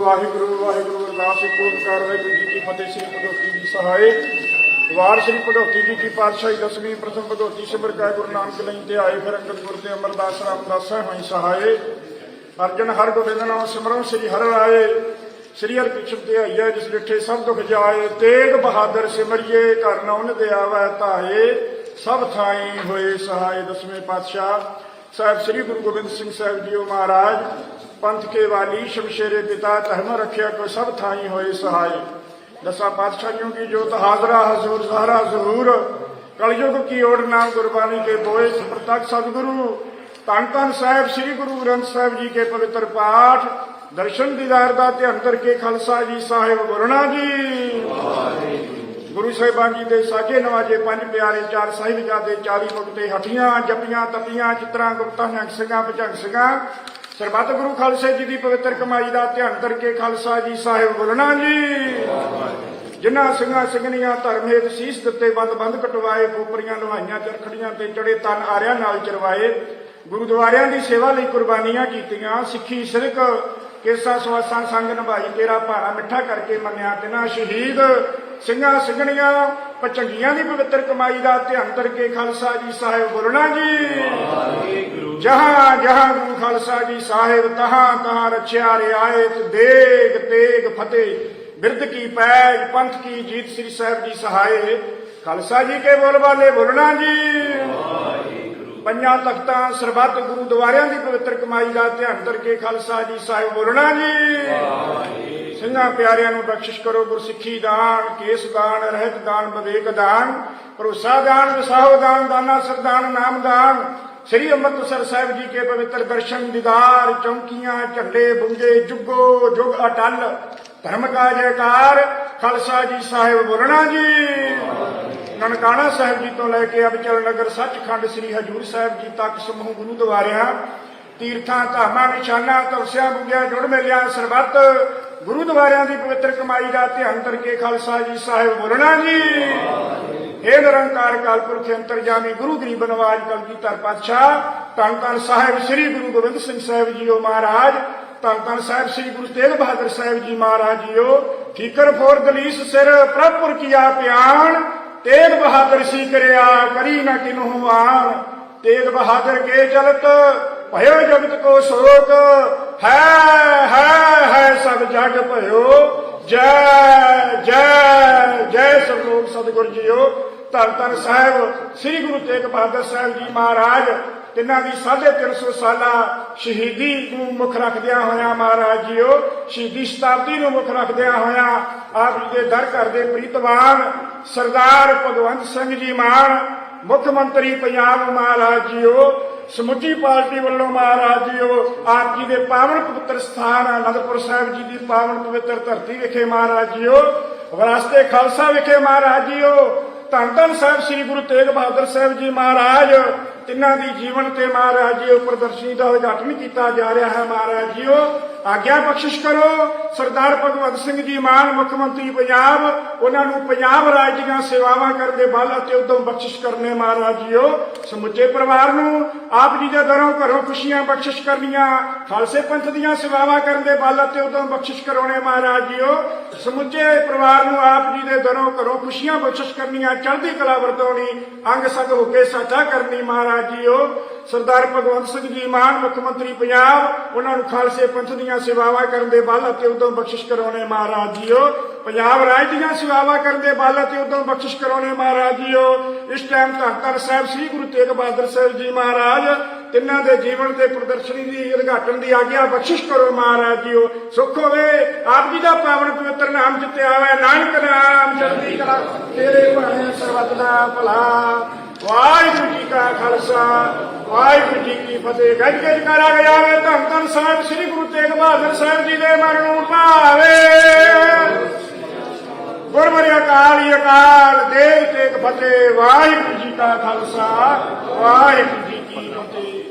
ਵਾਹਿਗੁਰੂ ਵਾਹਿਗੁਰੂ ਅਰਦਾਸ ਇੱਕ ਓੰਕਾਰ ਵਾਹਿਗੁਰੂ ਜੀ ਕੀ ਫਤਿਹ, ਸ੍ਰੀ ਭਗਵਤੀ ਜੀ ਸਹਾਏ। ਵਾਰ ਸ੍ਰੀ ਭਗਵਤੀ ਜੀ ਕੀ ਪਾਤਸ਼ਾਹੀ, ਦਸਵੀਂ, ਪ੍ਰਥਮ ਭਗਵਤੀ ਸਿਮਰ ਕਾ ਗੁਰੂ ਨਾਨਕ ਲਈ ਤੇ ਆਏ ਫਿਰ ਅੰਗਦ ਗੁਰ ਤੇ ਅਮਰਦਾਸ ਰਾਮਦਾਸ ਹੋਈ ਸਹਾਏ। ਅਰਜਨ ਹਰ ਗੋਬਿੰਦ ਨਾਮ ਸਿਮਰਨ, ਸ੍ਰੀ ਹਰਿ ਰਾਏ। ਸ੍ਰੀ ਹਰਿ ਕ੍ਰਿਸ਼ਨ ਤੇ ਆਈਆ ਜਿਸ ਡਿਠੇ ਸਭ ਦੁਖ ਜਾਏ। ਤੇਗ ਬਹਾਦਰ ਸਿਮਰਿਏ, ਘਰ ਨੌਨ ਦੇ ਆਵੈ ਧਾਏ। ਸਭ ਥਾਈ ਹੋਏ ਸਹਾਏ ਦਸਵੇਂ ਪਾਤਸ਼ਾਹ। ਸਾਹਿਬ ਸ੍ਰੀ ਗੁਰੂ ਗੋਬਿੰਦ ਸਿੰਘ ਸਾਹਿਬ ਜੀਓ ਮਹਾਰਾਜ ਪੰਥ ਕੇ ਵਾਲੀ ਸ਼ਮਸ਼ੇਰੇ ਪਿਤਾ ਧਰਮ ਰੱਖਿਆ ਕੋ ਸਭ ਥਾਈ ਹੋਏ ਸਹਾਈ। ਦਸਾਂ ਪਾਤਸ਼ਾਹੀਆਂ ਕੀ ਜੋਤ ਹਾਜ਼ਰਾ ਹਜ਼ੂਰ ਜ਼ਹਰਾ ਜ਼ਹੂਰ ਕਲਯੁਗ ਕੀ ਓੜ ਨਾਮ ਗੁਰਬਾਣੀ ਕੇ ਬੋਏ ਪ੍ਰਤੱਖ ਸਤਿਗੁਰੂ। ਧੰਨ ਧੰਨ ਸਾਹਿਬ ਸ੍ਰੀ ਗੁਰੂ ਗ੍ਰੰਥ ਸਾਹਿਬ ਜੀ ਕੇ ਪਵਿੱਤਰ ਪਾਠ। ਦਰਸ਼ਨ ਦੀਦਾਰ ਦਾ ਧਿਆਨ ਕਰਕੇ ਖਾਲਸਾ ਜੀ ਸਾਹਿਬ ਗੁਰਨਾ ਜੀ। ਗੁਰੂ ਸਾਹਿਬਾਨ ਜੀ ਦੇ ਸਾਜੇ ਨਵਾਜੇ ਪੰਜ ਪਿਆਰੇ ਚਾਰ ਸਾਹਿਬਜ਼ਾਦੇ 40 ਮੁਕਤੇ ਹਠੀਆਂ ਜਪੀਆਂ ਤਪੀਆਂ ਚਿਤਰਾਂ ਗੁਪਤਾਂ ਨਿਹੰਗ ਸਿੰਘਾਂ ਭਜੰਗ ਸਿੰਘਾਂ ਸਰਬੱਤ ਗੁਰੂ ਖਾਲਸੇ ਜੀ ਦੀ ਪਵਿੱਤਰ ਕਮਾਈ ਦਾ ਧਿਆਨ ਕਰਕੇ ਖਾਲਸਾ ਜੀ ਸਾਹਿਬ ਬੋਲਣਾ ਜੀ। ਜਿਨ੍ਹਾਂ ਸਿੰਘਾਂ ਸਿੰਘਣੀਆਂ ਧਰਮ ਹੇਤ ਸੀਸ ਦਿੱਤੇ ਬੰਦ ਬੰਦ ਕਟਵਾਏ, ਖੋਪਰੀਆਂ ਲੁਹਾਈਆਂ ਚਰਖੜੀਆਂ ਤੇ ਚੜੇ ਤਨ ਆਰਿਆਂ ਨਾਲ ਚਰਵਾਏ, ਗੁਰਦੁਆਰਿਆਂ ਦੀ ਸੇਵਾ ਲਈ ਕੁਰਬਾਨੀਆਂ ਕੀਤੀਆਂ, ਸਿੱਖੀ ਸਿਰਕ, ਕੇਸਾ ਸਵਾਸਾਂ ਸੰਗ ਨਿਭਾਈ, ਤੇਰਾ ਭਾਣਾ ਮਿੱਠਾ ਕਰਕੇ ਮੰਨਿਆ ਤਿਨਾ ਸ਼ਹੀਦ। ਸਿੰਘਾਂ ਸਿੰਘਣੀਆਂ, ਪਚੰਗੀਆਂ ਦੀ ਪਵਿੱਤਰ ਕਮਾਈ ਦਾ ਧਿਆਨ ਕਰਕੇ ਖਾਲਸਾ ਜੀ ਸਾਹਿਬ ਬੋਲਣਾ ਜੀ। ਜਹਾਂ ਜਹਾਂ ਗੁਰੂ ਖਾਲਸਾ ਜੀ ਸਾਹਿਬ ਤਹਾਂ ਤਹਾਂ ਰਛਿਆ ਰਿਆਇਤ ਦੇਗ ਤੇਗ ਫਤਿਹ। ਬਿਰਧ ਕੀ ਪੈਜ, ਪੰਥ ਕੀ ਜੀਤ ਸ੍ਰੀ ਸਾਹਿਬ ਜੀ ਸਹਾਏ। ਖਾਲਸਾ ਜੀ ਕੇ ਬੋਲ ਵਾਲੇ ਬੋਲਣਾ ਜੀ। ਪੰਜਾਂ ਤਖਤਾਂ ਸਰਬੱਤ ਗੁਰਦੁਆਰਿਆਂ ਦੀ ਪਵਿੱਤਰ ਕਮਾਈ ਦਾ ਧਿਆਨ ਕਰਕੇ ਖਾਲਸਾ ਜੀ ਸਾਹਿਬ ਬੋਲਣਾ ਜੀ। ਸਿੰਘਾਂ ਪਿਆਰਿਆਂ ਨੂੰ ਬਖਸ਼ਿਸ਼ ਕਰੋ, ਗੁਰਸਿੱਖੀ ਦਾਨ, ਕੇਸ ਦਾਨ, ਰਹਿਤ ਦਾਨ, ਵਿਵੇਕ ਦਾਨ, ਭਰੋਸਾ ਦਾਨ, ਵਿਸਾਹੋ ਦਾਨ, ਦਾਨਾ ਸਰਦਾਨ ਨਾਮ ਦਾਨ। ਸ੍ਰੀ ਅੰਮ੍ਰਿਤਸਰ ਸਾਹਿਬ ਜੀ ਕੇ ਪਵਿੱਤਰ ਦਰਸ਼ਨ ਦੀਦਾਰ, ਚੌਂਕੀਆਂ, ਝੰਡੇ ਬੁੰਗੇ ਜੁਗੋ ਜੁਗ ਅਟਲ। ਧਰਮ ਕਾ ਜੈਕਾਰ, ਖਾਲਸਾ ਜੀ ਸਾਹਿਬ ਬੋਲਣਾ ਜੀ। ਨਨਕਾਣਾ ਸਾਹਿਬ ਜੀ ਤੋਂ ਲੈ ਕੇ ਅਬਚਲ ਨਗਰ ਸੱਚਖੰਡ ਸ੍ਰੀ ਹਜੂਰ ਸਾਹਿਬ ਜੀ ਤੱਕ ਸਮੂਹ ਗੁਰਦੁਆਰਿਆਂ ਤੀਰਥਾਂ, ਧਾਮਾਂ, ਨਿਸ਼ਾਨਾ ਤਵਸਿਆਂ ਬੁਗਿਆ ਜੁੜ ਮਿਲਿਆ, ਸਰਬੱਤ ਗੁਰਦੁਆਰਿਆਂ ਦੀ ਪਵਿੱਤਰ ਕਮਾਈ ਦਾ ਧਿਆਨ ਕਰਕੇ ਖਾਲਸਾ ਜੀ ਸਾਹਿਬ ਬੋਲਣਾ ਜੀ। ਇਹ ਨਿਰੰਕਾਰ ਕਾਲਪੁਰਖ ਅੰਤਰਜਾਮੀ ਗੁਰੂ ਗਰੀਬ ਨਵਾਜ ਕਲਗੀਧਰ ਪਾਤਸ਼ਾਹ। ਧੰਨ ਧੰਨ ਸਾਹਿਬ ਸ੍ਰੀ ਗੁਰੂ ਗੋਬਿੰਦ ਸਿੰਘ ਸਾਹਿਬ ਜੀਓ ਮਹਾਰਾਜ। ਧੰਨ ਧੰਨ ਸਾਹਿਬ ਸ੍ਰੀ ਗੁਰੂ ਤੇਗ ਬਹਾਦਰ ਸਾਹਿਬ ਜੀ ਮਹਾਰਾਜ ਜੀਓ। ਠੀਕਰ ਫੋਰ ਦਲੀਸ ਸਿਰ ਪ੍ਰਭਪੁਰ ਕੀਆ ਪਿਆਣ। ਤੇਗ ਬਹਾਦਰ ਸੀ ਕਰਿਆ ਕਰੀ ਨਾ ਕਿਨਹੂ ਆਣ। ਤੇਗ ਬਹਾਦਰ ਕੇ ਚਲਤ, ਭਇਓ ਜਗਤ ਕੋ ਸ਼ੋਕ। ਹੈ ਹੈ ਹੈ ਸਭ ਜਗ ਭਇਓ। ਜੈ ਜੈ ਜੈ ਸਭ ਲੋਕ ਸਤਿਗੁਰ ਜੀਓ। ਧੰਨ ਧੰਨ ਸਾਹਿਬ, ਸ੍ਰੀ ਗੁਰੂ ਤੇਗ ਬਹਾਦਰ ਸਾਹਿਬ ਜੀ ਮਹਾਰਾਜ, ਤਿੰਨਾਂ ਦੀ 350 ਸਾਲਾ ਸ਼ਹੀਦੀ ਨੂੰ ਮੁੱਖ ਰੱਖਦਿਆਂ ਹੋਇਆਂ ਮਹਾਰਾਜ ਜੀਓ, ਸ਼ਹੀਦੀ ਸ਼ਤਾਬਦੀ ਨੂੰ ਮੁੱਖ ਰੱਖਦਿਆਂ ਹੋਇਆਂ ਆਪ ਜੀ ਦੇ ਦਰ ਘਰ ਪ੍ਰੀਤਵਾਨ ਸਰਦਾਰ ਭਗਵੰਤ ਸਿੰਘ ਜੀ ਮਾਨ, ਮੁੱਖ ਮੰਤਰੀ ਪੰਜਾਬ ਮਹਾਰਾਜ ਜੀਓ, ਸਮੁੱਚੀ ਪਾਰਟੀ ਵੱਲੋਂ ਮਹਾਰਾਜ ਜੀਓ, ਆਪ ਜੀ ਦੇ ਪਾਵਨ ਪਵਿੱਤਰ ਸਥਾਨ ਅਨੰਦਪੁਰ ਸਾਹਿਬ ਜੀ ਦੀ ਪਾਵਨ ਪਵਿੱਤਰ ਧਰਤੀ ਵਿਖੇ ਮਹਾਰਾਜ ਜੀਓ, ਵਿਰਾਸਤੇ ਖਾਲਸਾ ਵਿਖੇ ਮਹਾਰਾਜ ਜੀਓ ਧੰਨ ਧੰਨ ਸਾਹਿਬ ਸ੍ਰੀ ਗੁਰੂ ਤੇਗ ਬਹਾਦਰ ਸਾਹਿਬ ਜੀ ਮਹਾਰਾਜ, ਤਿੰਨਾਂ ਦੀ ਜੀਵਨ ਤੇ ਮਹਾਰਾਜ ਜੀ ਪ੍ਰਦਰਸ਼ਨੀ ਦਾ ਉਦਘਾਟਨ ਕੀਤਾ ਜਾ ਰਿਹਾ ਹੈ ਮਹਾਰਾਜ ਜੀਓ। ਆਗਿਆ ਬਖਸ਼ਿਸ਼ ਕਰੋ। ਸਰਦਾਰ ਭਗਵੰਤ ਸਿੰਘ ਜੀ ਮਾਨ, ਮੁੱਖ ਮੰਤਰੀ ਪੰਜਾਬ, ਉਹਨਾਂ ਨੂੰ ਪੰਜਾਬ ਰਾਜ ਦੀਆਂ ਸੇਵਾਵਾਂ ਕਰਨ ਦੇ ਬਲ ਅਤੇ ਉਦਮ ਬਖਸ਼ਿਸ਼ ਕਰਨੇ ਮਹਾਰਾਜ ਜੀਓ। ਸਮੁੱਚੇ ਪਰਿਵਾਰ ਨੂੰ ਆਪ ਜੀ ਦੇ ਦਰੋਂ ਘਰੋਂ ਖੁਸ਼ੀਆਂ ਬਖਸ਼ਿਸ਼ ਕਰਨੀਆਂ, ਖਾਲਸੇ ਪੰਥ ਦੀਆਂ ਸੇਵਾਵਾਂ ਕਰਨ ਦੇ ਬਲ ਅਤੇ ਉਦਮ ਬਖਸ਼ਿਸ਼ ਕਰਾਉਣੇ ਮਹਾਰਾਜ ਜੀਓ। ਸਮੁੱਚੇ ਪਰਿਵਾਰ ਨੂੰ ਆਪ ਜੀ ਦੇ ਦਰੋਂ ਘਰੋਂ ਖੁਸ਼ੀਆਂ ਬਖਸ਼ਿਸ਼ ਕਰਨੀਆਂ, ਚੜ੍ਹਦੀ ਕਲਾ ਵਰਤੋਣੀ ਅੰਗ ਸੰਗ ਹੋ ਕੇ ਸਾਚਾ ਕਰਨੀ ਮਹਾਰਾਜ ਜੀਓ। ਸਰਦਾਰ ਭਗਵੰਤ ਸਿੰਘ ਜੀ ਮਾਨ, ਮੁੱਖ ਮੰਤਰੀ ਪੰਜਾਬ, ਉਹਨਾਂ ਨੂੰ ਖਾਲਸੇ ਪੰਥ ਦੀਆਂ ਸੇਵਾਵਾਂ ਕਰਨ ਦੇ ਬਲ ਅਤੇ ਉਦਮ ਬਖਸ਼ਿਸ਼ ਕਰਾਉਣੇ ਮਹਾਰਾਜ ਜੀਓ। ਪੰਜਾਬ ਰਾਜ ਦੀਆਂ ਸੇਵਾਵਾਂ ਕਰਨ ਦੇ ਬਲ ਅਤੇ ਉਦਮ ਬਖਸ਼ਿਸ਼ ਕਰਾਉਣੇ ਮਹਾਰਾਜ ਜੀਓ। ਇਸ ਟਾਈਮ ਧੰਨ ਸਾਹਿਬ ਸ੍ਰੀ ਗੁਰੂ ਤੇਗ ਬਹਾਦਰ ਸਾਹਿਬ ਜੀ ਮਹਾਰਾਜ, ਤਿੰਨਾਂ ਦੇ ਜੀਵਨ ਤੇ ਪ੍ਰਦਰਸ਼ਨੀ ਦੀ ਉਦਘਾਟਨ ਦੀ ਆਗਿਆ ਬਖਸ਼ਿਸ਼ ਕਰੋ ਮਹਾਰਾਜ ਜੀਓ। ਸੁਖ ਹੋਵੇ, ਆਪ ਜੀ ਦਾ ਪਾਵਨ ਪਵਿੱਤਰ ਨਾਮ ਜਿੱਤੇ ਆਵੇ, ਨਾਨਕ ਨਾਮ, ਚੜ੍ਹਦੀ ਕਲਾ ਤੇਰੇ ਭਾਣੇ ਸਰਬੱਤ ਦਾ ਭਲਾ। ਵਾਹਿਗੁਰੂ ਜੀ ਕਾ ਖਾਲਸਾ, ਵਾਹਿਗੁਰੂ ਜੀ ਕੀ ਫਤਿਹ। ਗੱਜ ਗੱਜ ਕਰਾ ਗਿਆ ਵੇ ਧੰਨ ਧੰਨ ਸਾਹਿਬ, ਸ੍ਰੀ ਗੁਰੂ ਤੇਗ ਬਹਾਦਰ ਸਾਹਿਬ ਜੀ ਦੇ ਮਨ ਨੂੰ ਭਾਵੇ। ਗੁਰਮੁਖੀ ਅਕਾਲ ਅਕਾਲ, ਦੇਵ ਤੇਗ ਫਤਿਹ। ਵਾਹਿਗੁਰੂ ਜੀ ਕਾ ਖਾਲਸਾ, ਵਾਹਿਗੁਰੂ ਜੀ ਕੀ ਫਤਿਹ।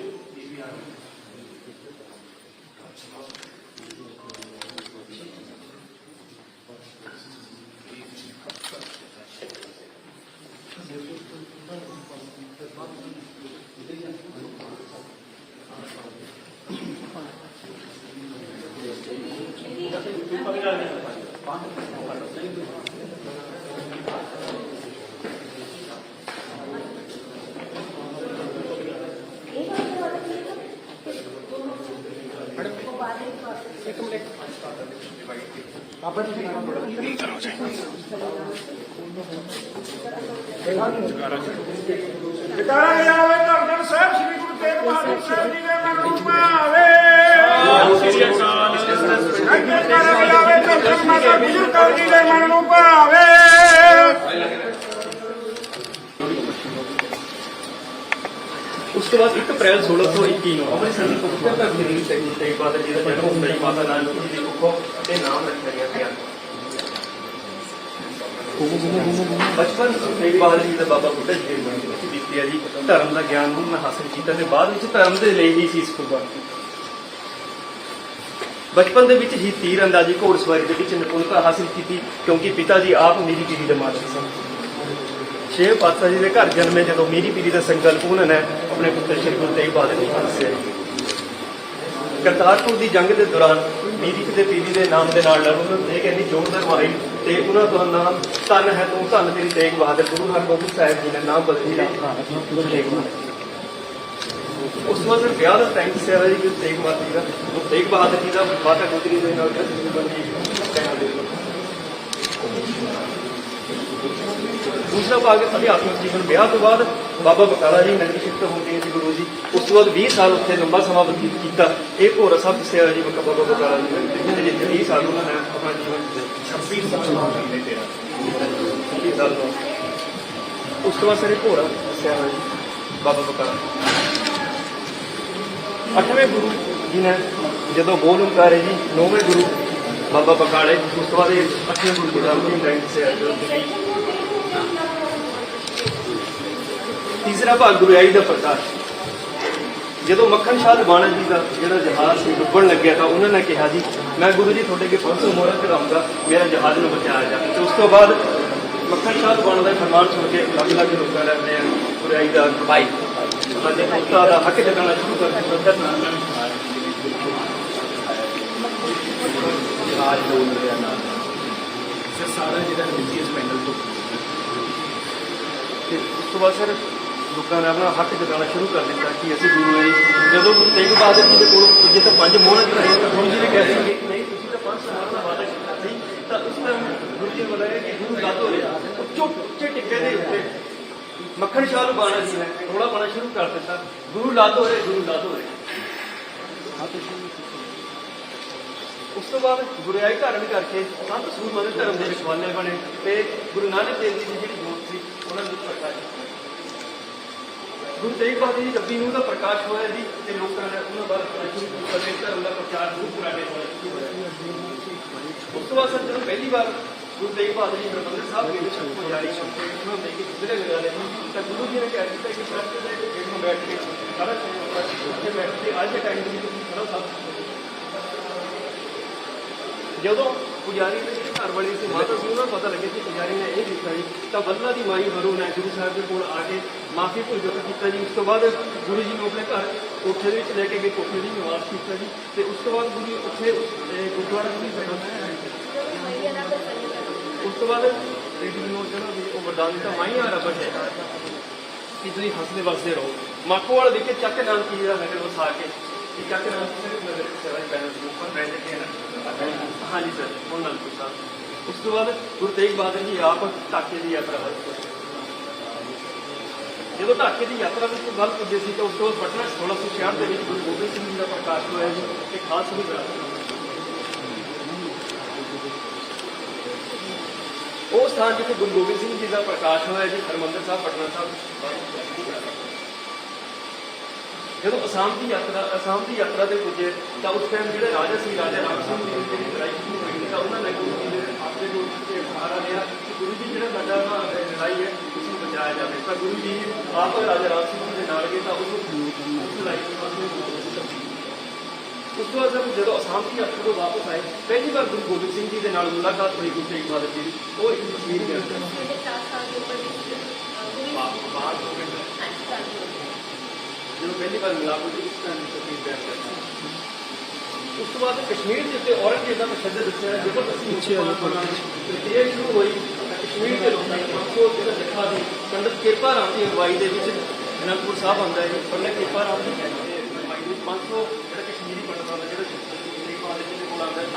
ਇੱਕ ਮਿੰਟ ਬਾਬਾ ਜੀ ਨਹੀਂ ਕਰੋ ਜੀ ਜਗਾਰਾ ਗਿਆ ਹੋਵੇ ਧੰਨ ਸਾਹਿਬ ਸ੍ਰੀ ਗੁਰੂ ਤੇਗ ਬਹਾਦਰ ਸਾਹਿਬ ਜੀ ਦੇ ਮਨਰੂਪ ਧੰਨ ਮਾਤਾ ਗੁਜਰ ਕੌਰ ਜੀ ਦੇ ਮਨ ਨੂੰ ਭਾਵੇ। ਉਸ ਤੋਂ ਬਾਅਦ 1 ਅਪ੍ਰੈਲ 1621 ਨੂੰ ਅੰਮ੍ਰਿਤਸਰ ਦੇ ਪਵਿੱਤਰ ਧਰਤੀ ਦੇ ਵਿੱਚ ਗੁਰੂ ਤੇਗ ਬਹਾਦਰ ਜੀ ਦਾ ਜਨਮ ਹੁੰਦਾ ਹੈ ਮਾਤਾ ਨਾਨਕ ਜੀ ਦੀ ਕੁੱਖੋਂ ਤੇ ਨਾਮ ਰੱਖਿਆ ਗਿਆ ਪਿਆ ਬਚਪਨ ਤੋਂ ਤੇਗ ਬਹਾਦਰ ਜੀ ਦਾ ਬਾਬਾ ਬੁੱਢਾ ਜੀ ਦੇ ਮਨ ਵਿੱਚ ਬੀਤਿਆ ਜੀ। ਧਰਮ ਦਾ ਗਿਆਨ ਨੂੰ ਮੈਂ ਹਾਸਲ ਕੀਤਾ ਤੇ ਬਾਅਦ ਵਿੱਚ ਧਰਮ ਦੇ ਲਈ ਹੀ ਸੀਸ ਕੁਰਬਾਨ। ਕੀਤੀ ਬਚਪਨ ਦੇ ਵਿੱਚ ਹੀ ਤੀਰ ਅੰਦਾਜ਼ੀ ਘੋੜਸਵਾਰੀ ਦੇ ਵਿੱਚ ਨਿਪੁੰਨਤਾ ਹਾਸਲ ਕੀਤੀ ਕਿਉਂਕਿ ਪਿਤਾ ਜੀ ਆਪ ਮੇਰੀ ਪੀੜੀ ਦੇ ਮਾਲਕ ਸਨ। ਛੇ ਪਾਤਸ਼ਾਹ ਜੀ ਦੇ ਘਰ ਜਨਮੇ ਜਦੋਂ ਮੇਰੀ ਪੀੜੀ ਦਾ ਸੰਕਲਪ ਉਹਨਾਂ ਨੇ ਆਪਣੇ ਪੁੱਤਰ ਸ਼੍ਰੀ ਗੁਰੂ ਤੇਗ ਬਹਾਦਰ ਜੀ ਨੂੰ ਦੱਸਿਆ। ਕਰਤਾਰਪੁਰ ਦੀ ਜੰਗ ਦੇ ਦੌਰਾਨ ਮੀਰੀ ਦੇ ਪੀੜੀ ਦੇ ਨਾਮ ਦੇ ਨਾਲ ਉਹਨਾਂ ਨੇ ਕਹਿੰਦੀ ਜ਼ੋਰਦਾਰ ਮਾਰੀ ਤੇ ਉਹਨਾਂ ਦਾ ਨਾਮ ਧੰਨ ਹੈ ਤੂੰ ਧੰਨ ਤੇਰੀ ਤੇਗ ਬਹਾਦਰ, ਗੁਰੂ ਹਰਗੋਬਿੰਦ ਸਾਹਿਬ ਜੀ ਨੇ ਨਾਮ ਬਦਲੀ ਰੱਖਿਆ। ਗੁਰੂ ਤੇਗ ਬਹਾਦਰ ਉਸ ਤੋਂ ਬਾਅਦ ਫਿਰ ਵਿਆਹ ਦਾ ਟਾਈਮ ਸੀ ਜੀ ਗੁਰੂ ਤੇਗ ਬਹਾਦਰ ਜੀ ਦਾ ਗੁਰੂ ਤੇਗ ਬਹਾਦਰ ਜੀ ਦਾ ਮਾਤਾ ਗੁਜਰੀ ਦੇ ਨਾਲ ਜਦ ਬੰਦੀ ਟਾਈਮ ਦੇ ਦੂਸਰਾ ਭਾਗ ਅਧਿਆਤਮਿਕ ਜੀਵਨ। ਵਿਆਹ ਤੋਂ ਬਾਅਦ ਬਾਬਾ ਬਕਾਲਾ ਜੀ ਨਗਰੀ ਸ਼ਿਫਟ ਹੁੰਦੇ ਸੀ ਗੁਰੂ ਜੀ। ਉਸ ਤੋਂ ਬਾਅਦ 20 ਸਾਲ ਉੱਥੇ ਲੰਬਾ ਸਮਾਂ ਬਤੀਤ ਕੀਤਾ। ਇਹ ਭੋਰਾ ਸਾਹਿਬ ਦੱਸਿਆ ਜੀ ਬਾਬਾ ਬਕਾਲਾ ਜੀ ਨੇ ਜਿੱਥੇ 20 ਸਾਲ ਉਹਨਾਂ ਨੇ ਆਪਣਾ ਜੀਵਨ 26 ਸਾਲ ਨੇ ਤੇਰਾ। 26 ਸਾਲ ਨੂੰ ਉਸ ਤੋਂ ਬਾਅਦ ਸਾਰੇ ਭੋਰਾ ਹੋਇਆ ਜੀ ਬਾਬਾ ਬਕਾਲਾ। ਅੱਠਵੇਂ ਗੁਰੂ ਜੀ ਨੇ ਜਦੋਂ ਗੋਲ ਓੰਕਾਰੇ ਜੀ, ਨੌਵੇਂ ਗੁਰੂ ਬਾਬਾ ਬਕਾਲੇ, ਉਸ ਤੋਂ ਬਾਅਦ ਇਹ ਅੱਠਵੇਂ ਗੁਰੂ ਜੀ ਦਾ ਅੰਤਿਮ ਟਾਈਮ ਦੱਸਿਆ ਜੋ ਤੀਸਰਾ ਭਾਗ ਗੁਰੂ ਆਈ ਦਾ ਪ੍ਰਕਾਸ਼। ਜਦੋਂ ਮੱਖਣ ਸ਼ਾਹ ਬਾਣਾ ਜੀ ਦਾ ਜਿਹੜਾ ਜਹਾਜ਼ ਸੀ ਡੁੱਬਣ ਲੱਗਿਆ ਤਾਂ ਉਹਨਾਂ ਨੇ ਕਿਹਾ ਜੀ, ਮੈਂ ਗੁਰੂ ਜੀ ਤੁਹਾਡੇ ਅੱਗੇ 500 ਮੋਹਰਾਂ ਚੜਾਉਂਗਾ ਮੇਰਾ ਜਹਾਜ਼ ਨੂੰ ਬਚਾਇਆ ਜਾਵੇ ਤੇ ਉਸ ਤੋਂ ਬਾਅਦ ਮੱਖਣ ਸ਼ਾਹ ਬਾਣਾ ਦਾ ਫਰਮਾਨ ਸੁਣ ਕੇ ਅਲੱਗ-ਅਲੱਗ ਲੋਕਾਂ ਨੇ ਆਪਣੇ ਗੁਰੂ ਦਾ ਭਾਈ ਦੇ ਪੁੱਤਾਂ ਦਾ ਹੱਕ ਜਗਾਉਣਾ ਸ਼ੁਰੂ ਕਰ ਦਿੱਤਾ ਜਹਾਜ਼ ਡੋਲ ਰਿਹਾ ਨਾਲ ਸਰ ਸਾਰਾ ਜਿਹੜਾ ਰਿਲੀਜੀਅਸ ਪੈਨਲ ਤੋਂ ਤੇ ਉਸ ਤੋਂ ਬਾਅਦ ਸਰ ਲੋਕਾਂ ਨੇ ਆਪਣਾ ਹੱਕ ਜਤਾਉਣਾ ਸ਼ੁਰੂ ਕਰ ਦਿੱਤਾ ਕਿ ਅਸੀਂ ਗੁਰੂ ਆਏ ਜਦੋਂ ਗੁਰੂ ਤੇਗ ਬਹਾਦਰ ਜੀ ਦੇ ਕੋਲ ਪੁੱਜੇ ਤਾਂ ਪੰਜ ਮੋਹਰਾਂ ਚੜਾਈਆਂ ਤਾਂ ਗੁਰੂ ਜੀ ਨੇ ਕਹਿ ਸੀ ਕਿ ਨਹੀਂ ਤੁਸੀਂ ਤਾਂ ਪੰਜ ਸਮਾਨ ਦਾ ਵਾਅਦਾ ਕੀਤਾ ਸੀ ਤਾਂ ਉਸ ਟਾਈਮ ਗੁਰੂ ਜੀ ਬੁਲਾਇਆ ਕਿ ਗੁਰੂ ਗੱਦ ਹੋ ਰਿਹਾ। ਉੱਚੇ ਟਿੱਕੇ ਦੇ ਉੱਤੇ ਮੱਖਣ ਸ਼ਾਹ ਨੂੰ ਬਾਣਾ ਜੀ ਨੇ ਥੋੜਾ ਪਾਣਾ ਸ਼ੁਰੂ ਕਰ ਦਿੱਤਾ। ਗੁਰੂ ਲਾਦ ਹੋਏ ਗੁਰੂ ਲਾਦ ਹੋ ਉਸ ਤੋਂ ਬਾਅਦ ਗੁਰਿਆਈ ਧਾਰਨ ਕਰਕੇ ਸੰਤ ਸੂਰਮਾ ਧਰਮ ਦੇ ਵਿਸ਼ਵਾਲੇ ਬਣੇ ਤੇ ਗੁਰੂ ਨਾਨਕ ਦੇਵ ਜੀ ਦੀ ਜਿਹੜੀ ਜੋਤ ਸੀ, ਉਹਨਾਂ ਨੂੰ ਪ੍ਰਕਾਸ਼ ਗੁਰੂ ਤੇਗ ਬਹਾਦਰ ਜੀ ਰੱਬੀ ਨੂੰ ਦਾ ਪ੍ਰਕਾਸ਼ ਹੋਇਆ ਜੀ ਤੇ ਲੋਕਾਂ ਨੇ ਉਹਨਾਂ ਬਾਰੇ ਪ੍ਰਚਾਰ ਕੀਤਾ ਤੇ ਧਰਮ ਦਾ ਪ੍ਰਚਾਰ ਬਹੁਤ ਪੁਰਾਣੇ ਹੋਇਆ ਉਸ ਤੋਂ ਬਾਅਦ ਸਰ ਜਦੋਂ ਪਹਿਲੀ ਵਾਰ ਗੁਰੂ ਤੇਗ ਬਹਾਦਰ ਜੀ ਹਰਿਮੰਦਰ ਸਾਹਿਬ ਦੇ ਵਿੱਚ ਪੁਜਾਰੀ ਉਹਨਾਂ ਨੇ ਕਿ ਜਿਹੜੇ ਲਗਾ ਲਏ ਤਾਂ ਗੁਰੂ ਜੀ ਨੇ ਕਹਿ ਦਿੱਤਾ ਕਿ ਪ੍ਰਸ਼ਤ ਦੇ ਇੱਕ ਨੂੰ ਬੈਠ ਕੇ ਸਾਰਾ ਉੱਥੇ ਬੈਠ ਕੇ ਅੱਜ ਦੇ ਟਾਈਮ ਦੇ ਵਿੱਚ ਤੁਸੀਂ ਖੜੋ ਜਦੋਂ ਪੁਜਾਰੀ ਦੇ ਘਰ ਵਾਲੀ ਸੀ ਮਾਤਾ ਸੀ ਉਹਨਾਂ ਨੂੰ ਪਤਾ ਲੱਗਿਆ ਕਿ ਪੁਜਾਰੀ ਨੇ ਇਹ ਕੀਤਾ ਜੀ ਤਾਂ ਬੱਲਾ ਦੀ ਮਾਈ ਵਰੂ ਨੇ ਗੁਰੂ ਸਾਹਿਬ ਦੇ ਕੋਲ ਆ ਕੇ ਮਾਫੀ ਭੁਗਤ ਕੀਤਾ ਜੀ। ਉਸ ਤੋਂ ਬਾਅਦ ਗੁਰੂ ਜੀ ਨੂੰ ਆਪਣੇ ਘਰ ਕੋਠੇ ਦੇ ਵਿੱਚ ਲੈ ਕੇ ਗਏ ਕੋਠੇ ਦੀ ਨਿਵਾਸ ਕੀਤਾ ਜੀ। ਤੇ ਉਸ ਤੋਂ ਬਾਅਦ ਗੁਰੂ ਜੀ ਉੱਥੇ ਅਹ, ਗੁਰਦੁਆਰਾ ਜੀ ਬਣਾਇਆ ਉਸ ਤੋਂ ਬਾਅਦ ਰੇਡੀ ਨੂੰ ਜਿਹੜਾ ਵੀ ਉਹ ਵਰਦਾਨ ਦਿੱਤਾ, ਮਾਈ ਰੱਬ ਹੈ। ਕਿ ਤੁਸੀਂ ਹੱਸਦੇ ਵਸਦੇ ਰਹੋ। ਮਾਖੋਵਾਲ ਦੇਖੇ, ਚੱਕ ਨਾਮ ਕੀ ਜਿਹੜਾ ਨਗਰ ਵਸਾ ਕੇ ਇਹ ਚੱਕ ਨਾਮ ਕਿਸੇ ਨਗਰ ਸੇਵਾ ਪੈਨਲ ਦੇ ਉੱਪਰ ਬੈਠ ਕੇ ਨਾ ਹਾਂਜੀ ਸਰ ਹੁਣ ਨਾਨਕਪੁਰ ਸਾਹਿਬ ਉਸ ਤੋਂ ਬਾਅਦ ਗੁਰੂ ਤੇਗ ਬਹਾਦਰ ਜੀ ਆਪ ਢਾਕੇ ਦੀ ਯਾਤਰਾ ਵੱਲ ਜਦੋਂ ਢਾਕੇ ਦੀ ਯਾਤਰਾ ਵਿੱਚ ਗੱਲ ਪੁੱਜੇ ਸੀ ਤਾਂ ਉਸ ਤੋਂ ਬਾਅਦ ਪਟਨਾ 1666 ਦੇ ਵਿੱਚ ਗੁਰੂ ਗੋਬਿੰਦ ਸਿੰਘ ਜੀ ਦਾ ਪ੍ਰਕਾਸ਼ ਹੋਇਆ ਜੀ, ਤੇ ਖਾਸ ਗੁਰੂ ਗ੍ਰੰਥ ਉਹ ਸਥਾਨ ਜਿੱਥੇ ਗੁਰੂ ਗੋਬਿੰਦ ਸਿੰਘ ਜੀ ਦਾ ਪ੍ਰਕਾਸ਼ ਹੋਇਆ ਜੀ, ਹਰਮੰਦਰ ਸਾਹਿਬ, ਪਟਨਾ ਸਾਹਿਬ। ਜਦੋਂ ਅਸਾਮ ਦੀ ਯਾਤਰਾ, ਅਸਾਮ ਦੀ ਯਾਤਰਾ ਤੇ ਪੁੱਜੇ, ਤਾਂ ਉਸ ਟਾਈਮ ਜਿਹੜੇ ਰਾਜਾ ਸੀ, ਰਾਜਾ ਰਾਮ ਸਿੰਘ ਜੀ ਦੀ ਜਿਹੜੀ ਲੜਾਈ ਸ਼ੁਰੂ ਹੋਈ ਸੀ, ਤਾਂ ਉਹਨਾਂ ਨੇ ਗੁਰੂ ਜੀ ਦੇ ਆਪਦੇ ਕੋਲ ਤੇ ਸਹਾਰਾ ਲਿਆ। ਕਿ ਗੁਰੂ ਜੀ ਜਿਹੜਾ ਸਾਡਾ ਨਾ ਲੜਾਈ ਹੈ, ਉਸ ਨੂੰ ਬਚਾਇਆ ਜਾਵੇ। ਤਾਂ ਗੁਰੂ ਜੀ ਆਪ ਰਾਜਾ ਰਾਮ ਸਿੰਘ ਜੀ ਦੇ ਨਾਲ ਗਏ, ਤਾਂ ਉਸ ਉਸ ਲੜਾਈ ਨੂੰ ਵਾਸਤੇ ਉਸ ਤੋਂ ਬਾਅਦ ਜਦੋਂ ਅਸਾਮ ਦੀ ਯਾਤਰਾ ਤੋਂ ਵਾਪਸ ਆਏ ਪਹਿਲੀ ਵਾਰ ਗੁਰੂ ਗੋਬਿੰਦ ਸਿੰਘ ਜੀ ਦੇ ਨਾਲ ਮੁਲਾਕਾਤ ਹੋਈ ਗੁਰੂ ਤੇਗ ਬਹਾਦਰ ਜੀ ਦੀ ਉਹ ਇੱਕ ਤਸਵੀਰ ਦੇ ਅੰਦਰ ਜਦੋਂ ਪਹਿਲੀ ਵਾਰ ਮਿਲਾਪ ਹੋਈ ਉਸ ਟਾਈਮ ਦੀ ਤਸਵੀਰ ਬਿਆਨ ਕਰਦਾ ਉਸ ਤੋਂ ਬਾਅਦ ਕਸ਼ਮੀਰ ਦੇ ਉੱਤੇ ਔਰੰਗਜ਼ੇਬ ਦਾ ਤਸ਼ੱਦਦ ਦੱਸਿਆ ਹੈ ਜ਼ਬਰਦਸਤੀ ਪਿੱਛੇ ਇਹ ਸ਼ੁਰੂ ਹੋਈ ਤਾਂ ਕਸ਼ਮੀਰ ਦੇ ਲੋਕਾਂ ਨੇ ਪੰਸੋ ਜਿਹੜਾ ਜੱਥਾ ਸੀ ਪੰਡਤ ਕਿਰਪਾ ਰਾਮ ਦੀ ਅਗਵਾਈ ਦੇ ਵਿੱਚ ਅਨੰਦਪੁਰ ਸਾਹਿਬ ਆਉਂਦਾ ਹੈ ਪੰਡਤ ਕਿਰਪਾ ਰਾਮ ਦੀ ਦੇ ਵਿੱਚ 500 ਜਿਹੜਾ ਕਸ਼ਮੀਰੀ ਪੰਡਤਾਂ ਦਾ ਜਿਹੜਾ ਕਸ਼ਮੀਰੀ ਬਾਦ ਜੀ ਦੇ ਕੋਲ ਆਉਂਦਾ ਹੈ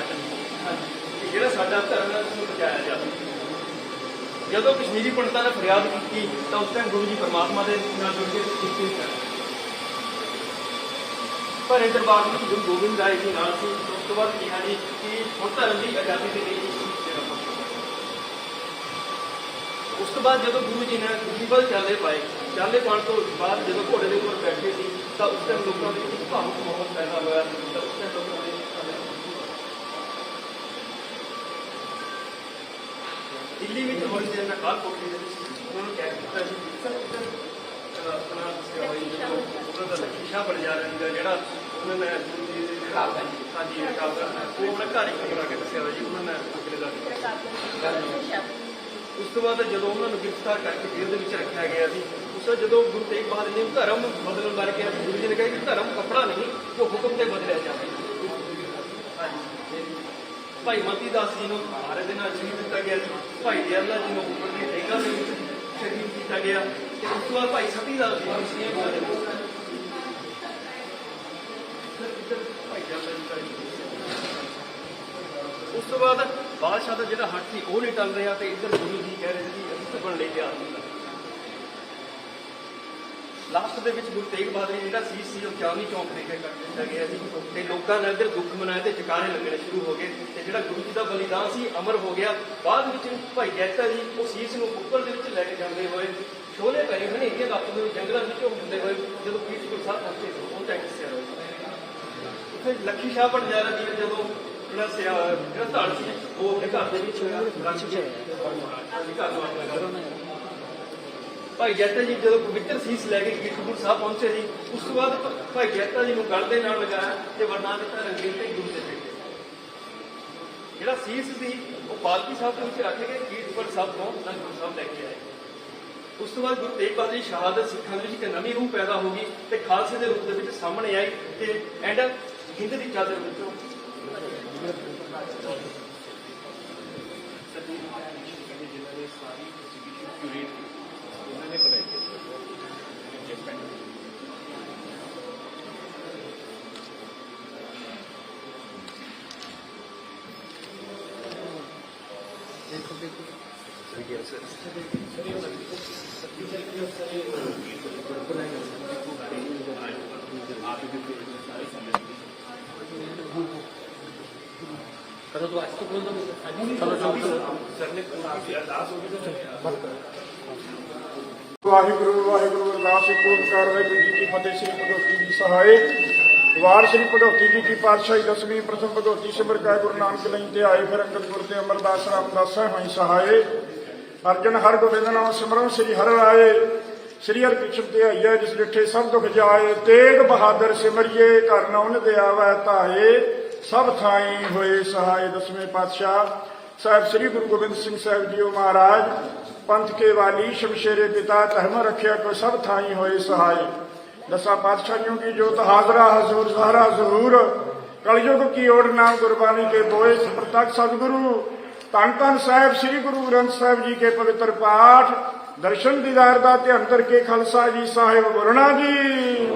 ਜਿਹੜਾ ਸਾਡਾ ਧਰਮ ਹੈ ਉਸਨੂੰ ਬਚਾਇਆ ਜਾਵੇ ਜਦੋਂ ਕਸ਼ਮੀਰੀ ਪੰਡਤਾਂ ਨੇ ਫਰਿਆਦ ਕੀਤੀ, ਤਾਂ ਉਸ ਟਾਈਮ ਗੁਰੂ ਜੀ ਪਰਮਾਤਮਾ ਦੇ ਨਾਲ ਜੁੜ ਕੇ ਕੀਤੀ। ਸੀ ਪਰ ਇਹ ਦਰਬਾਰ ਵਿੱਚ ਗੁਰੂ ਗੋਬਿੰਦ ਰਾਏ ਜੀ ਨਾਲ ਸੀ, ਉਸ ਤੋਂ ਬਾਅਦ ਕਿਹਾ ਜੀ ਕਿ ਹੁਣ ਧਰਮ ਦੀ ਆਜ਼ਾਦੀ ਦੇ ਲਈ ਉਸ ਤੋਂ ਬਾਅਦ ਜਦੋਂ ਗੁਰੂ ਜੀ ਨੇ ਗੁਰੂਬਲ ਚਾਲੇ ਪਾਏ, ਚਾਲੇ ਪਾਉਣ ਤੋਂ ਬਾਅਦ ਜਦੋਂ ਘੋੜੇ ਦੇ ਉੱਪਰ ਬੈਠੇ ਸੀ ਤਾਂ ਉਸ ਟਾਈਮ ਲੋਕਾਂ ਦੇ ਵਿੱਚ ਭਾਵੁਕ ਮਾਹੌਲ ਪੈਦਾ ਹੋਇਆ ਤਾਂ ਉਸ ਟਾਈਮ ਲੋਕਾਂ ਨੇ ਦਿੱਲੀ ਵਿੱਚ ਹੋਈ ਦੇ ਨਕਾਲ ਕੋਠੀ ਦੇ ਵਿੱਚ ਉਹਨਾਂ ਕਹਿ ਦਿੱਤਾ ਸੀ ਕਿ ਆਪਣਾ ਉਹਨਾਂ ਦਾ ਲਖੀਸ਼ਾ ਬਣ ਜਾ ਰਿਹਾ ਸੀਗਾ ਜਿਹੜਾ ਉਹਨਾਂ ਨੇ ਗੁਰੂ ਜੀ ਦੇ ਜਿਹੜਾ ਹਾਂਜੀ ਉਹ ਆਪਣਾ ਘਰ ਹੀ ਕਮਰਾ ਕੇ ਦੱਸਿਆ ਹੋਇਆ ਜੀ ਉਹਨਾਂ ਨੇ ਅਗਲੇ ਦਾ ਉਸ ਤੋਂ ਬਾਅਦ ਜਦੋਂ ਉਹਨਾਂ ਨੂੰ ਗ੍ਰਿਫਤਾਰ ਕਰਕੇ ਜੇਲ੍ਹ ਦੇ ਵਿੱਚ ਰੱਖਿਆ ਗਿਆ ਸੀ ਤੋਂ ਜਦੋਂ ਗੁਰੂ ਤੇਗ ਬਹਾਦਰ ਜੀ ਨੂੰ ਧਰਮ ਬਦਲਣ ਬਾਰੇ ਕਿਹਾ, ਗੁਰੂ ਜੀ ਨੇ ਕਿਹਾ ਕਿ ਧਰਮ ਕੱਪੜਾ ਨਹੀਂ ਜੋ ਹੁਕਮ ਤੇ ਬਦਲਿਆ ਜਾਵੇ। ਭਾਈ ਮਤੀ ਦਾਸ ਜੀ ਨੂੰ ਮਹਾਰਾਜ ਦੇ ਨਾਲ ਸ਼ਹੀਦ ਦਿੱਤਾ ਗਿਆ ਸੀ। ਭਾਈ ਦਿਆਲਾ ਜੀ ਨੂੰ ਉੱਪਰ ਦੀ ਠੇਕਾ ਦੇ ਵਿੱਚ ਸ਼ਹੀਦ ਕੀਤਾ ਗਿਆ। ਤੇ ਉਸ ਤੋਂ ਬਾਅਦ ਭਾਈ ਸਤੀ ਦਾਸ ਜੀ ਨੂੰ ਸ਼ਹੀਦ ਕੀਤਾ ਗਿਆ। ਭਾਈ ਉਸ ਤੋਂ ਬਾਅਦ ਬਾਦਸ਼ਾਹ ਦਾ ਜਿਹੜਾ ਹੱਥ ਸੀ, ਉਹ ਨਹੀਂ ਟਲ ਰਿਹਾ ਤੇ ਇੱਧਰ ਗੁਰੂ ਜੀ ਕਹਿ ਰਹੇ ਸੀ ਕਿ ਅਸੀਂ ਸਭਣ ਲੈ ਕੇ ਆ ਲਾਸਟ ਦੇ ਵਿੱਚ ਗੁਰੂ ਤੇਗ ਬਹਾਦਰ ਜੀ ਜਿਹੜਾ ਸੀਸ ਸੀ ਉਹ ਚਾਂਦਨੀ ਚੌਂਕ ਦੇ ਕੇ ਕੱਟ ਦਿੱਤਾ ਗਿਆ ਸੀ ਤੇ ਲੋਕਾਂ ਨੇ ਇੱਧਰ ਦੁੱਖ ਮਨਾਏ ਤੇ ਚਕਾਰੇ ਲੱਗਣੇ ਸ਼ੁਰੂ ਹੋ ਗਏ ਤੇ ਜਿਹੜਾ ਗੁਰੂ ਜੀ ਦਾ ਬਲੀਦਾਨ ਸੀ ਅਮਰ ਹੋ ਗਿਆ ਬਾਅਦ ਵਿੱਚ ਭਾਈ ਜੈਤਾ ਜੀ ਉਹ ਸੀਸ ਨੂੰ ਉੱਪਰ ਦੇ ਵਿੱਚ ਲੈ ਕੇ ਜਾਂਦੇ ਹੋਏ ਸ਼ੋਲੇ ਪੈ ਹਨੇਰੀਆਂ ਲੱਪਦੇ ਹੋਏ ਜੰਗਲਾਂ ਵਿੱਚੋਂ ਹੁੰਦੇ ਹੋਏ ਜਦੋਂ ਪੀਰਪੁਰ ਸਾਹਿਬ ਪਹੁੰਚੇ ਉਹ ਦੱਸਿਆ ਹੋਇਆ ਫਿਰ ਲੱਖੀ ਸ਼ਾਹ ਬਣਜਾਰਾ ਜੀ ਨੇ ਜਦੋਂ ਜਿਹੜਾ ਸਿਆ ਜਿਹੜਾ ਧੜ ਸੀ ਉਹ ਆਪਣੇ ਘਰ ਦੇ ਵਿੱਚ ਰੱਖ ਕੇ ਘਰ ਨੂੰ ਅੱਗ ਲਗਾ ਦਿੱਤੀ। ਭਾਈ ਜੈਤਾ ਜੀ, ਜਦੋਂ ਪਵਿੱਤਰ ਸੀਸ ਲੈ ਕੇ ਕੀਰਤਪੁਰ ਸਾਹਿਬ ਪਹੁੰਚੇ ਸੀ ਉਸ ਤੋਂ ਬਾਅਦ ਭਾਈ ਜੈਤਾ ਜੀ ਨੂੰ ਗਲ ਦੇ ਨਾਲ ਲਗਾਇਆ ਤੇ ਵਰਨਾ ਦਿੱਤਾ ਰੰਗੀਨ ਤੇ ਗੁਰੂ ਦੇ ਬੇਟੇ ਜਿਹੜਾ ਸੀਸ ਸੀ, ਉਹ ਪਾਲਕੀ ਸਾਹਿਬ ਦੇ ਵਿੱਚ ਰੱਖ ਕੇ ਕੀਰਤਪੁਰ ਸਾਹਿਬ ਤੋਂ ਅਨੰਦਪੁਰ ਸਾਹਿਬ ਲੈ ਕੇ ਆਏ। ਉਸ ਤੋਂ ਬਾਅਦ ਗੁਰੂ ਤੇਗ ਬਹਾਦਰ ਜੀ ਸ਼ਹਾਦਤ ਸਿੱਖਾਂ ਦੇ ਵਿੱਚ ਇੱਕ ਨਵੀਂ ਰੂਹ ਪੈਦਾ ਹੋ ਗਈ ਤੇ ਖਾਲਸੇ ਦੇ ਰੂਪ ਦੇ ਵਿੱਚ ਸਾਹਮਣੇ ਆਈ ਤੇ ਐਂਡ ਹਿੰਦ ਦੀ ਚਾਦਰ ਵਿੱਚੋਂ ਜਿਨ੍ਹਾਂ ਨੇ ਸਾਰੀ ਐਗਜ਼ੀਬਿਸ਼ਨ ਕਿਊਰੇਟ ਉਹਨਾਂ ਨੇ ਬਣਾਈ ਹੈ ਜੇ ਪੈਨ करो तो आज तो बोल दो चलो चलो ਸਰ ਨੇ ਕੋਈ ਵੀ ਅਰਦਾਸ ਹੋ ਗਈ ਤਾਂ ਵਾਹਿਗੁਰੂ ਵਾਹਿਗੁਰੂ, ਅਰਦਾਸ ਓੰਕਾਰ ਵਾਹਿਗੁਰੂ ਜੀ ਕੀ ਫਤਿਹ ਸ੍ਰੀ ਭਗਵਤੀ ਜੀ ਸਹਾਏ। ਵਾਰ ਸ੍ਰੀ ਭਗਵਤੀ ਜੀ ਕੀ ਪਾਤਸ਼ਾਹੀ ਦਸਵੀਂ, ਪ੍ਰਥਮ ਭਗਵਤੀ ਸਿਮਰ ਕਾ ਗੁਰੂ ਨਾਨਕ ਲਈ ਤੇ ਆਏ ਫਿਰ ਅੰਗਦ ਗੁਰ ਤੇ ਅਮਰਦਾਸ, ਰਾਮਦਾਸ ਹੋਈ ਸਹਾਏ। ਅਰਜਨ ਹਰ ਗੋਬਿੰਦ ਨਾਮ ਸਿਮਰਨ, ਸ੍ਰੀ ਹਰਿ ਰਾਏ ਸ੍ਰੀ ਹਰਿ ਕ੍ਰਿਸ਼ਨ ਤੇ ਆਈਐ ਜਿਸ ਡਿਠੇ ਸਭ ਦੁਖ ਜਾਏ। ਤੇਗ ਬਹਾਦਰ ਸਿਮਰਿਏ, ਘਰ ਨੌਨ ਦੇ ਆਵੈ ਧਾਏ। ਸਭ ਥਾਈ ਹੋਏ ਸਹਾਏ ਦਸਵੇਂ ਪਾਤਸ਼ਾਹ। ਸਾਹਿਬ ਸ੍ਰੀ ਗੁਰੂ ਗੋਬਿੰਦ ਸਿੰਘ ਸਾਹਿਬ ਜੀਓ ਮਹਾਰਾਜ ਪੰਥ ਕੇ ਵਾਲੀ ਸ਼ਮਸ਼ੇਰੇ ਪਿਤਾ ਧਰਮ ਰੱਖਿਆ ਕੋ ਸਭ ਥਾਈ ਹੋਏ ਸਹਾਈ। ਦਸਾਂ ਪਾਤਸ਼ਾਹੀਆਂ ਕੀ ਜੋਤ ਹਾਜ਼ਰਾ ਹਜ਼ੂਰ ਜ਼ਹਰਾ ਜ਼ਹੂਰ ਕਲਯੁਗ ਕੀ ਓੜ ਨਾਮ ਗੁਰਬਾਣੀ ਕੇ ਬੋਏ ਪ੍ਰਤੱਖ ਸਤਿਗੁਰੂ। ਧੰਨ ਧੰਨ ਸਾਹਿਬ ਸ੍ਰੀ ਗੁਰੂ ਗ੍ਰੰਥ ਸਾਹਿਬ ਜੀ ਕੇ ਪਵਿੱਤਰ ਪਾਠ। ਦਰਸ਼ਨ ਦੀਦਾਰ ਦਾ ਧਿਆਨ ਕਰਕੇ ਖਾਲਸਾ ਜੀ ਸਾਹਿਬ ਬੋਲਣਾ ਜੀ।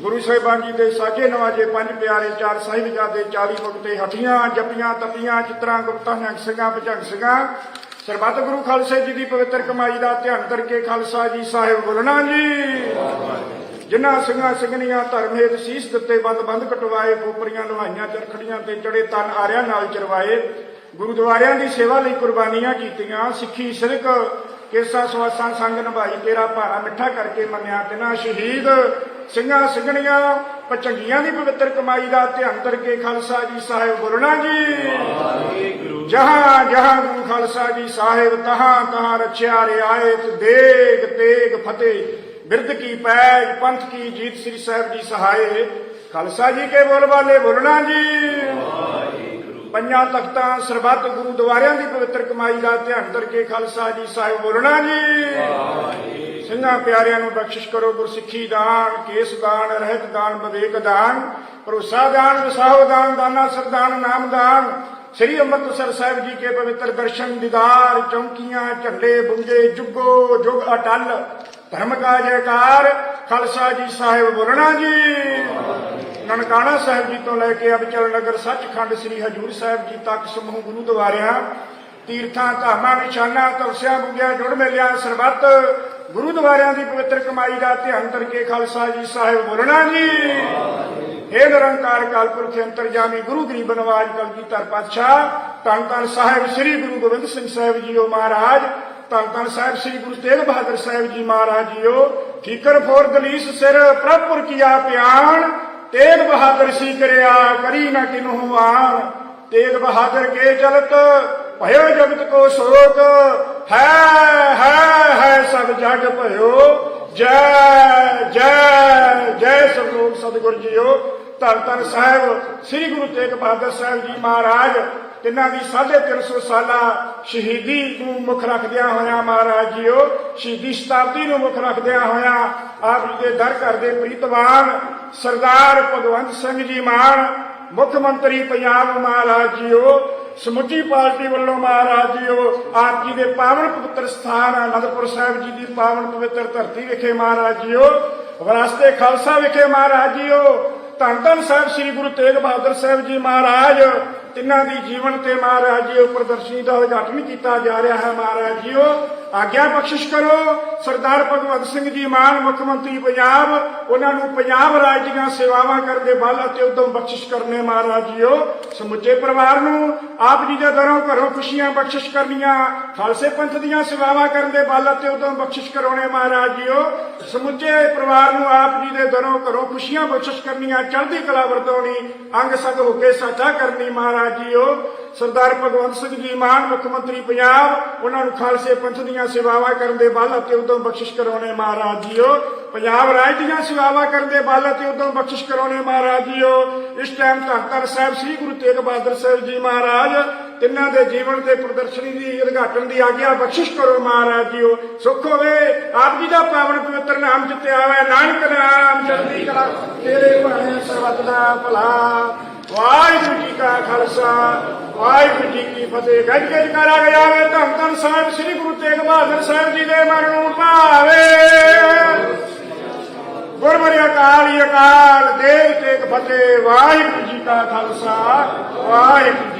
ਗੁਰੂ ਸਾਹਿਬਾਨ ਜੀ ਦੇ ਸਾਜੇ ਨਵਾਜੇ ਪੰਜ ਪਿਆਰੇ ਚਾਰ ਸਾਹਿਬਜ਼ਾਦੇ 40 ਮੁਕਤੇ ਹਟੀਆਂ ਜਪੀਆਂ ਤਪੀਆਂ ਚਿਤਰਾਂ ਗੁਪਤਾਂ ਨਿਹੰਗ ਸਿੰਘਾਂ ਭਜੰਗ ਸਿੰਘਾਂ ਸਰਬੱਤ ਗੁਰੂ ਖਾਲਸੇ ਜੀ ਦੀ ਪਵਿੱਤਰ ਕਮਾਈ ਦਾ ਧਿਆਨ ਕਰਕੇ ਖਾਲਸਾ ਜੀ ਸਾਹਿਬ ਬੋਲਣਾ ਜੀ। ਜਿਨ੍ਹਾਂ ਸਿੰਘਾਂ ਸਿੰਘਣੀਆਂ ਧਰਮ ਹੇਤ ਸੀਸ ਦਿੱਤੇ ਬੰਦ ਬੰਦ ਕਟਵਾਏ, ਖੋਪਰੀਆਂ ਲਵਾਈਆਂ ਚਰਖੜੀਆਂ ਤੇ ਚੜੇ ਤਨ ਆਰਿਆਂ ਨਾਲ ਚਰਵਾਏ, ਗੁਰਦੁਆਰਿਆਂ ਦੀ ਸੇਵਾ ਲਈ ਕੁਰਬਾਨੀਆਂ ਕੀਤੀਆਂ, ਸਿੱਖੀ ਸਿਰਕ, ਕੇਸਾ ਸਵਾਸਾਂ ਸੰਗ ਨਿਭਾਈ, ਤੇਰਾ ਭਾਰਾ ਮਿੱਠਾ ਕਰਕੇ ਮੰਨਿਆ ਤਿਨਾ ਸ਼ਹੀਦ। ਸਿੰਘਾਂ ਸਿੰਘਣੀਆਂ, ਪਚੰਗੀਆਂ ਦੀ ਪਵਿੱਤਰ ਕਮਾਈ ਦਾ ਧਿਆਨ ਕਰਕੇ ਖਾਲਸਾ ਜੀ ਸਾਹਿਬ ਬੋਲਣਾ ਜੀ। ਜਹਾਂ ਜਹਾਂ ਗੁਰੂ ਖਾਲਸਾ ਜੀ ਸਾਹਿਬ ਤਹਾਂ ਤਹਾਂ ਰਚਿਆ ਰਿਆਇਤ ਦੇਗ ਤੇਗ ਫਤਿਹ। ਬਿਰਧ ਕੀ ਪੈਜ, ਪੰਥ ਕੀ ਜੀਤ ਸ੍ਰੀ ਸਾਹਿਬ ਜੀ ਸਹਾਏ। ਖਾਲਸਾ ਜੀ ਕੇ ਬੋਲ ਬਾਲੇ, ਬੋਲਣਾ ਜੀ। ਪੰਜਾਂ ਤਖਤਾਂ ਸਰਬੱਤ ਗੁਰਦੁਆਰਿਆਂ ਦੀ ਪਵਿੱਤਰ ਕਮਾਈ ਦਾ ਧਿਆਨ ਕਰਕੇ ਖਾਲਸਾ ਜੀ ਸਾਹਿਬ ਬੋਲਣਾ ਜੀ। ਸਿੰਘਾਂ ਪਿਆਰਿਆਂ ਨੂੰ ਬਖਸ਼ਿਸ਼ ਕਰੋ, ਗੁਰਸਿੱਖੀ ਦਾਨ, ਕੇਸ ਦਾਨ, ਰਹਿਤ ਦਾਨ, ਵਿਵੇਕ ਦਾਨ, ਭਰੋਸਾ ਦਾਨ, ਵਿਸਾਹੋ ਦਾਨ, ਦਾਨਾ ਸਰਦਾਨ ਨਾਮ ਦਾਨ। ਸ੍ਰੀ ਅੰਮ੍ਰਿਤਸਰ ਸਾਹਿਬ ਜੀ ਕੇ ਪਵਿੱਤਰ ਦਰਸ਼ਨ ਦੀਦਾਰ ਚੌਂਕੀਆਂ, ਝੰਡੇ ਬੁੰਗੇ, ਜੁਗੋ ਜੁਗ ਅਟਲ। ਧਰਮ ਕਾ ਜੈਕਾਰ, ਖਾਲਸਾ ਜੀ ਸਾਹਿਬ ਬੋਲਣਾ ਜੀ। ਨਨਕਾਣਾ ਸਾਹਿਬ ਜੀ ਤੋਂ ਲੈ ਕੇ ਅਬਚਲ ਨਗਰ ਸੱਚਖੰਡ ਸ੍ਰੀ ਹਜੂਰ ਸਾਹਿਬ ਜੀ ਤੱਕ ਸਮੂਹ ਗੁਰਦੁਆਰਿਆਂ ਤੀਰਥਾਂ, ਧਾਮਾਂ, ਨਿਸ਼ਾਨਾ, ਤੁਲਸਿਆਂ, ਬੁੱਗਿਆਂ, ਜੁੜ ਮਿਲਿਆ, ਸਰਬੱਤ ਗੁਰਦੁਆਰਿਆਂ ਦੀ ਪਵਿੱਤਰ ਕਮਾਈ ਦਾ ਧਿਆਨ ਕਰਕੇ ਖਾਲਸਾ ਜੀ ਸਾਹਿਬ ਬੋਲਣਾ ਜੀ। ਇਹ ਨਿਰੰਕਾਰ ਕਾਲ ਕਾਲਪੁਰਖ ਅੰਤਰਜਾਮੀ ਗੁਰੂ ਗਰੀਬ ਨਵਾਜ ਕਲਗੀਧਰ ਪਾਤਸ਼ਾਹ ਧੰਨ ਧੰਨ ਸਾਹਿਬ ਸ੍ਰੀ ਗੁਰੂ ਗੋਬਿੰਦ ਸਿੰਘ ਸਾਹਿਬ ਜੀਓ ਮਹਾਰਾਜ ਧੰਨ ਧੰਨ ਸਾਹਿਬ ਸ੍ਰੀ ਗੁਰੂ ਤੇਗ ਬਹਾਦਰ ਸਾਹਿਬ ਜੀ ਮਹਾਰਾਜ ਜੀਓ, ਠੀਕਰ ਫੋਰ ਦਲੀਸ ਸਿਰ ਪ੍ਰਭਪੁਰ ਕੀਆ ਪਿਆਣ, ਤੇਗ ਬਹਾਦਰ ਸੀ ਕਰਿਆ ਕਰੀ ਨਾ ਕਿਨਹੂ ਆਣ, ਤੇਗ ਬਹਾਦਰ ਕੇ ਚਲਤ ਭਇਓ ਜਗਤ ਕੋ ਸ਼ੋਕ, ਹੈ ਹੈ ਹੈ ਸਭ ਜਗ ਭਇਓ, ਜੈ ਜੈ ਜੈ ਸਭ ਲੋਕ ਸਤਿਗੁਰ ਜੀਓ। ਧੰਨ ਧੰਨ ਸਾਹਿਬ, ਸ੍ਰੀ ਗੁਰੂ ਤੇਗ ਬਹਾਦਰ ਸਾਹਿਬ ਜੀ ਮਹਾਰਾਜ, ਤਿੰਨਾਂ ਦੀ 350 ਸਾਲਾ ਸ਼ਹੀਦੀ ਨੂੰ ਮੁੱਖ ਰੱਖਦਿਆਂ ਹੋਇਆਂ ਮਹਾਰਾਜ ਜੀਓ, ਸ਼ਹੀਦੀ ਸ਼ਤਾਬਦੀ ਨੂੰ ਮੁੱਖ ਰੱਖਦਿਆਂ ਹੋਇਆਂ ਆਪ ਜੀ ਦੇ ਦਰ ਘਰ ਦੇ ਪ੍ਰੀਤਵਾਨ ਸਰਦਾਰ ਭਗਵੰਤ ਸਿੰਘ ਜੀ ਮਾਨ, ਮੁੱਖ ਮੰਤਰੀ ਪੰਜਾਬ ਮਹਾਰਾਜ ਜੀਓ, ਸਮੁੱਚੀ ਪਾਰਟੀ ਵੱਲੋਂ ਮਹਾਰਾਜ ਜੀਓ, ਆਪ ਜੀ ਦੇ ਪਾਵਨ ਪਵਿੱਤਰ ਸਥਾਨ ਅਨੰਦਪੁਰ ਸਾਹਿਬ ਜੀ ਦੀ ਪਾਵਨ ਪਵਿੱਤਰ ਧਰਤੀ ਵਿਖੇ ਮਹਾਰਾਜ ਜੀਓ, ਵਿਰਾਸਤੇ ਖਾਲਸਾ ਵਿਖੇ ਮਹਾਰਾਜ ਜੀਓ ਧੰਨ ਧੰਨ ਸਾਹਿਬ ਸ੍ਰੀ ਗੁਰੂ ਤੇਗ ਬਹਾਦਰ ਸਾਹਿਬ ਜੀ ਮਹਾਰਾਜ। ਤਿੰਨਾਂ ਦੀ ਜੀਵਨ ਤੇ ਮਹਾਰਾਜ ਜੀ ਪ੍ਰਦਰਸ਼ਨੀ ਦਾ ਉਦਘਾਟਨ ਕੀਤਾ ਜਾ ਰਿਹਾ ਹੈ ਮਹਾਰਾਜ ਜੀਓ। ਆਗਿਆ ਬਖਸ਼ਿਸ਼ ਕਰੋ। ਸਰਦਾਰ ਭਗਵੰਤ ਸਿੰਘ ਜੀ ਮਾਨ, ਮੁੱਖ ਮੰਤਰੀ ਪੰਜਾਬ, ਉਹਨਾਂ ਨੂੰ ਪੰਜਾਬ ਰਾਜ ਦੀਆਂ ਸੇਵਾਵਾਂ ਕਰਨ ਦੇ ਬਲ ਅਤੇ ਉਦਮ ਬਖਸ਼ਿਸ਼ ਕਰਨੇ ਮਹਾਰਾਜ ਜੀਓ। ਸਮੁੱਚੇ ਪਰਿਵਾਰ ਨੂੰ ਆਪ ਜੀ ਦੇ ਦਰੋਂ ਘਰੋਂ ਖੁਸ਼ੀਆਂ ਬਖਸ਼ਿਸ਼ ਕਰਨੀਆਂ, ਖਾਲਸੇ ਪੰਥ ਦੀਆਂ ਸੇਵਾਵਾਂ ਕਰਨ ਦੇ ਬਲ ਅਤੇ ਉਦਮ ਬਖਸ਼ਿਸ਼ ਕਰਾਉਣੇ ਮਹਾਰਾਜ ਜੀਓ। ਸਮੁੱਚੇ ਪਰਿਵਾਰ ਨੂੰ ਆਪ ਜੀ ਦੇ ਦਰੋਂ ਘਰੋਂ ਖੁਸ਼ੀਆਂ ਬਖਸ਼ਿਸ਼ ਕਰਨੀਆਂ, ਚੜ੍ਹਦੀ ਕਲਾ ਵਰਤਾਉਣੀ, ਅੰਗ ਸੰਗ ਹੋ ਕੇ ਸਾਚਾ ਕਰਨੀ ਮਹਾਰਾਜ ਜੀਓ, ਸਰਦਾਰ ਭਗਵੰਤ ਸਿੰਘ ਜੀ ਮਾਨ ਮੁੱਖ ਮੰਤਰੀ ਪੰਜਾਬ, ਉਹਨਾਂ ਨੂੰ ਖਾਲਸੇ ਪੰਥ ਦੀਆਂ ਸੇਵਾਵਾਂ ਕਰਨ ਦੇ ਬਲ ਅਤੇ ਉਦਮ ਬਖਸ਼ਿਸ਼ ਕਰਾਉਣੇ ਮਹਾਰਾਜ ਜੀਓ। ਪੰਜਾਬ ਰਾਜ ਦੀਆਂ ਸੇਵਾਵਾਂ ਕਰਨ ਦੇ ਬਲ ਅਤੇ ਉਦਮ ਬਖਸ਼ਿਸ਼ ਕਰਾਉਣੇ ਮਹਾਰਾਜ ਜੀਓ। ਇਸ ਟਾਈਮ ਧੰਨ ਸਾਹਿਬ ਸ੍ਰੀ ਗੁਰੂ ਤੇਗ ਬਹਾਦਰ ਸਾਹਿਬ ਜੀ ਮਹਾਰਾਜ, ਤਿੰਨਾਂ ਦੇ ਜੀਵਨ ਤੇ ਪ੍ਰਦਰਸ਼ਨੀ ਦੀ ਉਦਘਾਟਨ ਦੀ ਆਗਿਆ ਬਖਸ਼ਿਸ਼ ਕਰੋ ਮਹਾਰਾਜ ਜੀਓ। ਸੁਖ ਹੋਵੇ, ਆਪ ਜੀ ਦਾ ਪਾਵਨ ਪਵਿੱਤਰ ਨਾਮ ਜਿੱਤੇ ਆਵੇ। ਨਾਨਕ ਨਾਮ, ਚੜ੍ਹਦੀ ਕਲਾ ਤੇਰੇ ਭਾਣੇ ਸਰਬੱਤ ਦਾ ਭਲਾ। ਵਾਹਿਗੁਰੂ ਜੀ ਕਾ ਖਾਲਸਾ, ਵਾਹਿਗੁਰੂ ਜੀ ਕੀ ਫਤਿਹ। ਗੱਜ ਗੱਜ ਕਰਾ ਗਿਆ ਵੇ ਧੰਨ ਧੰਨ ਸਾਹਿਬ, ਸ੍ਰੀ ਗੁਰੂ ਤੇਗ ਬਹਾਦਰ ਸਾਹਿਬ ਜੀ ਦੇ ਮਨ ਨੂੰ ਭਾਵੇ। ਗੁਰਮੁਖੀ ਅਕਾਲ ਅਕਾਲ, ਦੇਵ ਤੇਗ ਫਤਿਹ। ਵਾਹਿਗੁਰੂ ਜੀ ਕਾ ਖਾਲਸਾ, ਵਾਹਿਗੁਰੂ